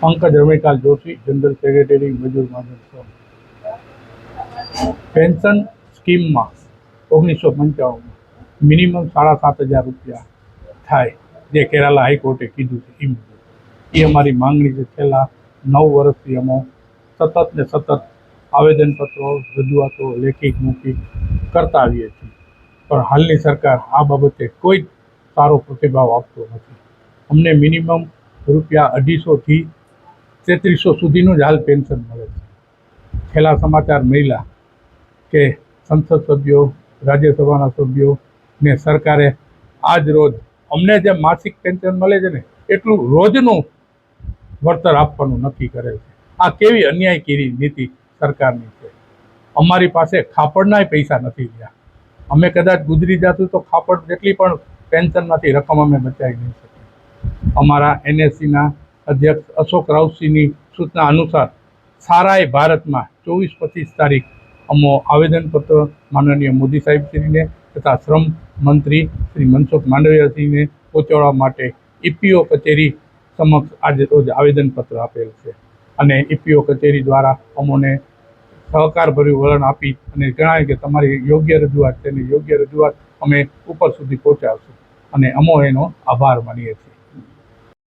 Pankaj Rameshlal Joshi, general secretary મજૂર મહાજન સંઘ pension સ્કીમમાં ઓગણીસો પંચાવનમાં મિનિમમ સાડા સાત હજાર રૂપિયા થાય, જે કેરાલા હાઈકોર્ટે કીધું છે એ એ અમારી માંગણી છે, છેલ્લા નવ વર્ષથી અમે સતત ને સતત આવેદનપત્રો, રજૂઆતો લેખિત મૂકી કરતા આવીએ છીએ. પણ હાલની સરકાર આ બાબતે કોઈ જ સારો પ્રતિભાવ આપતો નથી. અમને મિનિમમ રૂપિયા અઢીસોથી તેત્રીસો સુધીનું જ હાલ પેન્શન મળે છે. છેલ્લા સમાચાર મળ્યા કે સંસદ સભ્યો, રાજ્યસભાના સભ્યો ને સરકારે આજ રોજ અમને જે માસિક પેન્શન મળે છે ને, એટલું રોજનું વળતર આપવાનું નક્કી કરે છે. આ કેવી અન્યાયકીરી નીતિ સરકારની છે? અમારી પાસે ખાપડનાય પૈસા નથી રહ્યા. અમે કદાચ ગુજરી જાતું તો ખાપડ જેટલી પણ પેન્શનમાંથી રકમ અમે બચાવી નહીં શકીએ. અમારા એનએસસીના અધ્યક્ષ અશોક રાવસિંહની સૂચના અનુસાર સારાએ ભારતમાં ચોવીસ પચીસ તારીખ અમો આવેદનપત્ર માનનીય મોદી સાહેબશ્રીને તથા શ્રમ મંત્રી શ્રી મનસુખ માંડવિયાશ્રીને પહોંચાડવા માટે ઈપીઓ કચેરી સમક્ષ આજે રોજ આવેદનપત્ર આપેલ છે. અને ઈપીઓ કચેરી દ્વારા અમોને સહકારભર્યું વલણ આપી અને જણાવ્યું કે તમારી યોગ્ય રજૂઆત અને યોગ્ય રજૂઆત અમે ઉપર સુધી પહોંચાડશું. અને અમો એનો આભાર માનીએ છીએ.